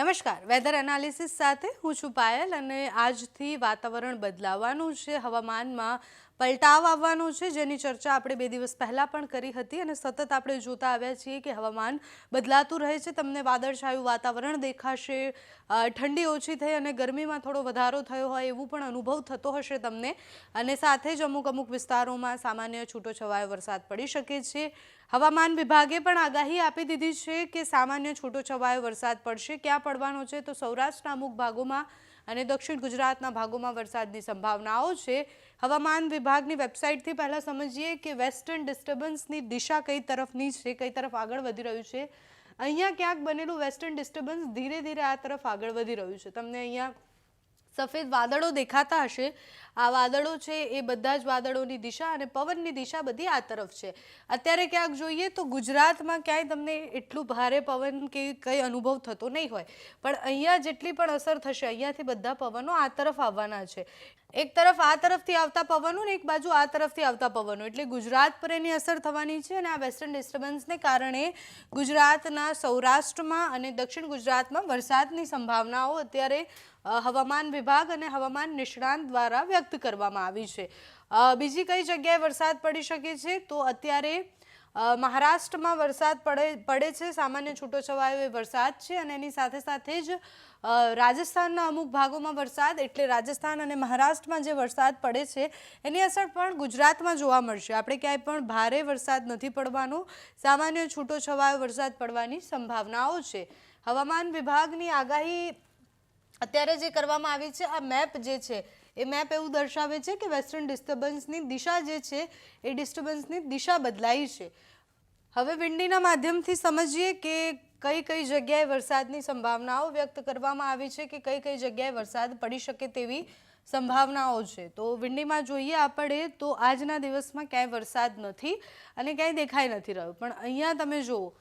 નમસ્કાર. Weather analysis સાથે હું છું પાયલ અને આજથી વાતાવરણ બદલાવાનું છે, હવામાનમાં પલટાવ આવવાનો છે, જેની ચર્ચા આપણે બે દિવસ પહેલાં પણ કરી હતી અને સતત આપણે જોતા આવ્યા છીએ કે હવામાન બદલાતું રહે છે. તમને વાદળછાયું વાતાવરણ દેખાશે ઠંડી ઓછી થઈ અને ગરમીમાં થોડો વધારો થયો હોય એવું પણ અનુભવ થતો હશે તમને. અને સાથે જ અમુક અમુક વિસ્તારોમાં સામાન્ય છૂટોછવાયો વરસાદ પડી શકે છે. હવામાન વિભાગે પણ આગાહી આપી દીધી છે કે સામાન્ય છૂટોછવાયો વરસાદ પડશે. ક્યાં પડવાનો છે તો સૌરાષ્ટ્રના અમુક ભાગોમાં અને દક્ષિણ ગુજરાતના ભાગોમાં વરસાદની સંભાવનાઓ છે. હવામાન વિભાગની વેબસાઇટથી પહેલાં સમજીએ કે વેસ્ટર્ન ડિસ્ટર્બન્સની દિશા કઈ તરફની છે, કઈ તરફ આગળ વધી રહ્યું છે. અહીંયા ક્યાંક બનેલું વેસ્ટર્ન ડિસ્ટર્બન્સ ધીરે ધીરે આ તરફ આગળ વધી રહ્યું છે. તમને અહીંયા સફેદ વાદળો દેખાતા હશે. આ વાદળો છે એ બધા જ વાદળોની દિશા અને પવનની દિશા બધી આ તરફ છે. અત્યારે ક્યાંક જોઈએ તો ગુજરાતમાં ક્યાંય તમને એટલું ભારે પવન કે કંઈ અનુભવ થતો નહીં હોય. પણ અહીંયા જેટલી પણ અસર થશે, અહીંયાથી બધા પવનો આ તરફ આવવાના છે. એક તરફ આ તરફથી આવતા પવનો ને એક બાજુ આ તરફથી આવતા પવનો. એટલે ગુજરાત પર એની અસર થવાની છે અને આ વેસ્ટર્ન ડિસ્ટર્બન્સને કારણે ગુજરાતના સૌરાષ્ટ્રમાં અને દક્ષિણ ગુજરાતમાં વરસાદની સંભાવનાઓ અત્યારે હવામાન વિભાગ અને હવામાન નિષ્ણાંત દ્વારા વ્યક્ત કરવામાં આવી છે. બીજી કઈ જગ્યાએ વરસાદ પડી શકે છે? તો અત્યારે મહારાષ્ટ્રમાં વરસાદ પડે પડે છે, સામાન્ય છૂટોછવાયો એ વરસાદ છે અને એની સાથે સાથે જ રાજસ્થાનના અમુક ભાગોમાં વરસાદ એટલે રાજસ્થાન અને મહારાષ્ટ્રમાં જે વરસાદ પડે છે, એની અસર પણ ગુજરાતમાં જોવા મળશે. આપણે ક્યાંય પણ ભારે વરસાદ નથી પડવાનો, સામાન્ય છૂટોછવાયો વરસાદ પડવાની સંભાવનાઓ છે. હવામાન વિભાગની આગાહી અત્યારે જે કરવામાં આવી છે, આ મેપ જે છે, એ મેપ એવું દર્શાવે છે કે વેસ્ટર્ન ડિસ્ટર્બન્સની દિશા જે છે, એ ડિસ્ટર્બન્સની દિશા બદલાઈ છે. હવે વિંડીના માધ્યમથી સમજીએ કે કઈ કઈ જગ્યાએ વરસાદની સંભાવનાઓ વ્યક્ત કરવામાં આવી છે કે કઈ કઈ જગ્યાએ વરસાદ પડી શકે તેવી સંભાવનાઓ છે. તો વિંડીમાં જોઈએ આપણે તો આજના દિવસમાં ક્યાંય વરસાદ નથી અને ક્યાંય દેખાઈ નથી રહ્યો. પણ અહીંયા તમે જુઓ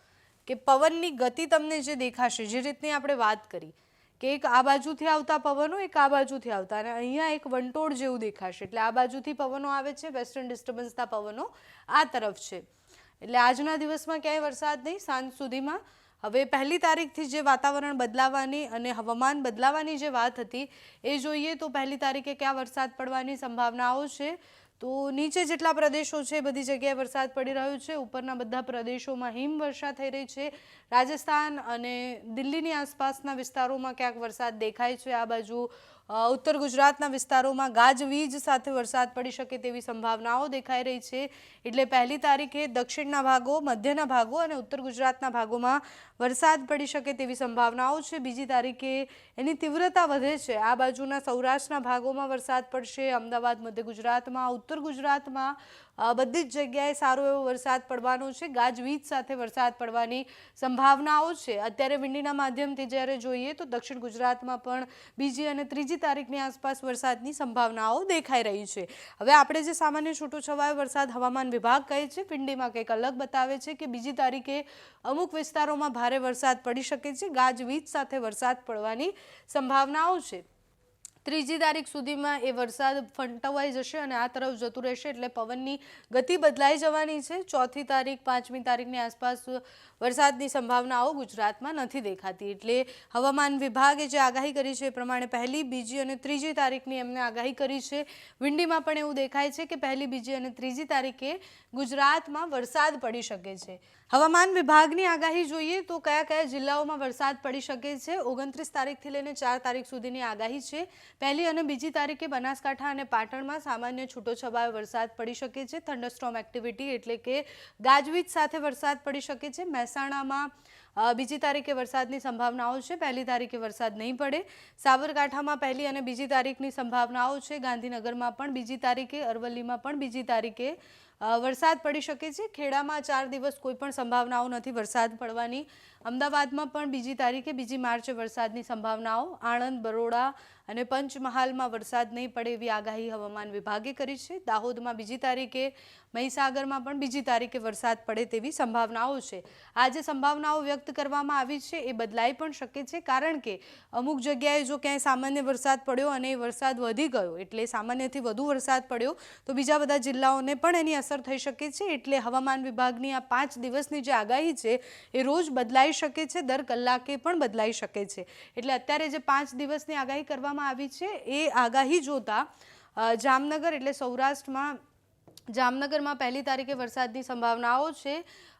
કે પવનની ગતિ તમને જે દેખાશે, જે રીતની આપણે વાત કરી કે એક આ બાજુથી આવતા પવનો, એક આ બાજુથી આવતા. અને અહીંયા એક વંટોળ જેવું દેખાશે. એટલે આ બાજુથી પવનો આવે છે વેસ્ટર્ન ડિસ્ટર્બન્સના પવનો આ તરફ છે. એટલે આજના દિવસમાં ક્યાંય વરસાદ નહીં, સાંજ સુધીમાં. હવે પહેલી તારીખથી જે વાતાવરણ બદલાવાની અને હવામાન બદલાવાની જે વાત હતી, એ જોઈએ તો પહેલી તારીખે ક્યાં વરસાદ પડવાની સંભાવનાઓ છે. તો નીચે જેટલા પ્રદેશો છે, બધી જગ્યાએ વરસાદ પડી રહ્યો છે. ઉપરના બધા પ્રદેશોમાં હિમવર્ષા થઈ રહી છે. રાજસ્થાન અને દિલ્હીની આસપાસના વિસ્તારોમાં ક્યાંક વરસાદ દેખાય છે. આ બાજુ ઉત્તર ગુજરાતના વિસ્તારોમાં ગાજવીજ સાથે વરસાદ પડી શકે તેવી સંભાવનાઓ દેખાઈ રહી છે. એટલે પહેલી તારીખે દક્ષિણના ભાગો, મધ્યના ભાગો અને ઉત્તર ગુજરાતના ભાગોમાં વરસાદ પડી શકે તેવી સંભાવનાઓ છે. બીજી તારીખે એની તીવ્રતા વધે છે. આ બાજુના સૌરાષ્ટ્રના ભાગોમાં વરસાદ પડશે. અમદાવાદ, મધ્ય ગુજરાતમાં, ઉત્તર ગુજરાતમાં બધી જ જગ્યાએ સારો એવો વરસાદ પડવાનો છે. ગાજવીજ સાથે વરસાદ પડવાની સંભાવનાઓ છે. અત્યારે વિંડીના માધ્યમથી જ્યારે જોઈએ તો દક્ષિણ ગુજરાતમાં પણ બીજી અને ત્રીજી તારીખની આસપાસ વરસાદની સંભાવનાઓ દેખાઈ રહી છે. હવે આપણે જે સામાન્ય છૂટોછવાયો વરસાદ હવામાન વિભાગ કહે છે, વિંડીમાં કંઈક અલગ બતાવે છે કે બીજી તારીખે અમુક વિસ્તારોમાં ભારે વરસાદ પડી શકે છે. ગાજવીજ સાથે વરસાદ પડવાની સંભાવનાઓ છે. ત્રીજી તારીખ સુધીમાં એ વરસાદ ફંટવાઈ જશે અને આ તરફ જતું રહેશે એટલે પવનની ગતિ બદલાઈ જવાની છે. ચોથી તારીખ, પાંચમી તારીખની આસપાસ વરસાદની સંભાવનાઓ ગુજરાતમાં નથી દેખાતી. એટલે હવામાન વિભાગે જે આગાહી કરી છે એ પ્રમાણે પહેલી, બીજી અને ત્રીજી તારીખની એમને આગાહી કરી છે. વિંડીમાં પણ એવું દેખાય છે કે પહેલી, બીજી અને ત્રીજી તારીખે ગુજરાતમાં વરસાદ પડી શકે છે. હવામાન વિભાગની આગાહી જોઈએ તો કયા કયા જિલ્લાઓમાં વરસાદ પડી શકે છે? ઓગણત્રીસ તારીખથી લઈને ચાર તારીખ સુધીની આગાહી છે. પહેલી અને બીજી તારીખે બનાસકાંઠા અને પાટણમાં સામાન્ય છૂટોછવાયો વરસાદ પડી શકે છે. થંડરસ્ટોમ એક્ટિવિટી એટલે કે ગાજવીજ સાથે વરસાદ પડી શકે છે. મહેસાણામાં બીજી તારીખે વરસાદની સંભાવનાઓ છે. પહેલી તારીખે વરસાદ નહીં પડે. સાબરકાંઠામાં પહેલી અને બીજી તારીખની સંભાવનાઓ છે. ગાંધીનગરમાં પણ બીજી તારીખે, અરવલ્લીમાં પણ બીજી તારીખે વરસાદ પડી શકે છે. ખેડામાં ચાર દિવસ કોઈ પણ સંભાવનાઓ નથી વરસાદ પડવાની. અમદાવાદમાં પણ બીજી તારીખે, બીજી માર્ચે વરસાદની સંભાવનાઓ. આણંદ, બરોડા અને પંચમહાલમાં વરસાદ નહીં પડે એવી આગાહી હવામાન વિભાગે કરી છે. દાહોદમાં બીજી તારીખે, મહીસાગરમાં પણ બીજી તારીખે વરસાદ પડે તેવી સંભાવનાઓ છે. આ જે સંભાવનાઓ વ્યક્ત કરવામાં આવી છે એ બદલાઈ પણ શકે છે, કારણ કે અમુક જગ્યાએ જો ક્યાંય સામાન્ય વરસાદ પડ્યો અને એ વરસાદ વધી ગયો, એટલે સામાન્યથી વધુ વરસાદ પડ્યો, તો બીજા બધા જિલ્લાઓને પણ એની અસર થઈ શકે છે, એટલે હવામાન વિભાગની આ પાંચ દિવસની જે આગાહી છે એ રોજ બદલાઈ શકે છે, દર કલાકે પણ બદલાઈ શકે છે. એટલે અત્યારે જે પાંચ દિવસની આગાહી કરવામાં આવી છે એ આગાહી જોતા જામનગર એટલે સૌરાષ્ટ્રમાં જામનગરમાં પહેલી તારીખે વરસાદની સંભાવનાઓ છે.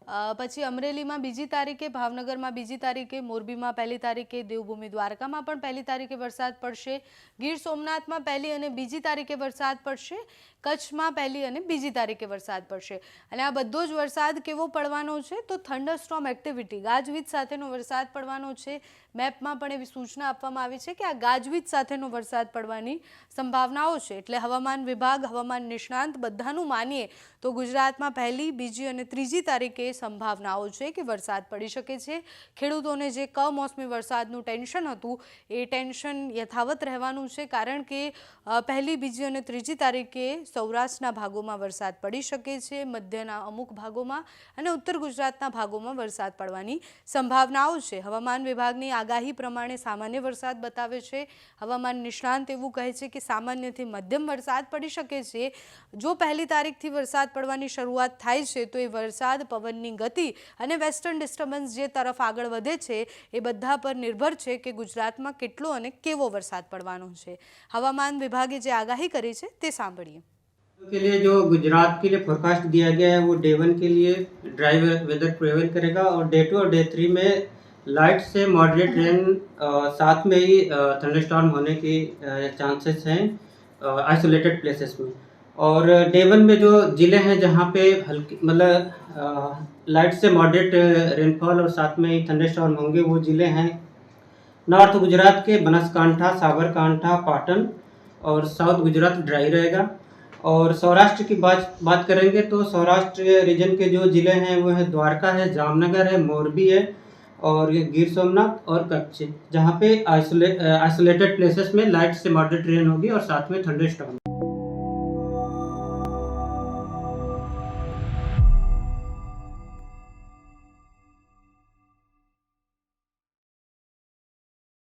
પછી અમરેલીમાં બીજી તારીખે, ભાવનગરમાં બીજી તારીખે, મોરબીમાં પહેલી તારીખે, દેવભૂમિ દ્વારકામાં પણ પહેલી તારીખે વરસાદ પડશે. ગીર સોમનાથમાં પહેલી અને બીજી તારીખે વરસાદ પડશે. કચ્છમાં પહેલી અને બીજી તારીખે વરસાદ પડશે. અને આ બધો જ વરસાદ કેવો પડવાનો છે? તો થંડરસ્ટ્રોમ એક્ટિવિટી, ગાજવીજ સાથેનો વરસાદ પડવાનો છે. મેપમાં પણ એવી સૂચના આપવામાં આવી છે કે આ ગાજવીજ સાથેનો વરસાદ પડવાની સંભાવનાઓ છે. એટલે હવામાન વિભાગ, હવામાન નિષ્ણાંત બધાનું માનીએ તો ગુજરાતમાં પહેલી, બીજી અને ત્રીજી તારીખે સંભાવનાઓ છે કે વરસાદ પડી શકે છે. ખેડૂતોને જે કમોસમી વરસાદનું ટેન્શન હતું, એ ટેન્શન યથાવત રહેવાનું છે કારણ કે પહેલી, બીજી અને ત્રીજી તારીખે સૌરાષ્ટ્રના ભાગોમાં વરસાદ પડી શકે છે, મધ્યના અમુક ભાગોમાં અને ઉત્તર ગુજરાતના ભાગોમાં વરસાદ પડવાની સંભાવનાઓ છે. હવામાન વિભાગની આગાહી પ્રમાણે સામાન્ય વરસાદ બતાવે છે. હવામાન નિષ્ણાંત એવું કહે છે કે સામાન્યથી મધ્યમ વરસાદ પડી શકે છે. જો પહેલી તારીખથી વરસાદ પડવાની શરૂઆત થાય છે તો એ વરસાદ પવનની ગતિ અને વેસ્ટર્ન ડિસ્ટર્બન્સ જે તરફ આગળ વધે છે એ બધા પર નિર્ભર છે કે ગુજરાતમાં કેટલો અને કેવો વરસાદ પડવાનો છે હવામાન વિભાગે જે આગાહી કરી છે તે સાંભળીએ के लिए जो गुजरात के लिए फोरकास्ट दिया गया है वो डे वन के लिए ड्राई वेदर प्रेवेल करेगा और डे टू और डे थ्री में लाइट से मॉडरेट रेन साथ में ही थंडरस्टॉर्म होने की चांसेस हैं आइसोलेटेड प्लेसेस में और डे वन में जो ज़िले हैं जहाँ पे हल्की मतलब लाइट से मॉडरेट रेनफॉल और साथ में ही थंडरस्टॉर्म होंगे, वो ज़िले हैं नॉर्थ गुजरात के बनासकांठा साबरकांठा पाटन और साउथ गुजरात ड्राई रहेगा। और सौराष्ट्र की बात बात करेंगे तो सौराष्ट्र रीजन के जो ज़िले हैं वो है द्वारका है, जामनगर है, मोरबी है और गिर सोमनाथ और कच्छ, जहाँ पे आइसोले आइसोलेटेड प्लेसेस में लाइट से मॉडरेट रेन होगी और साथ में थंडर स्टॉर्म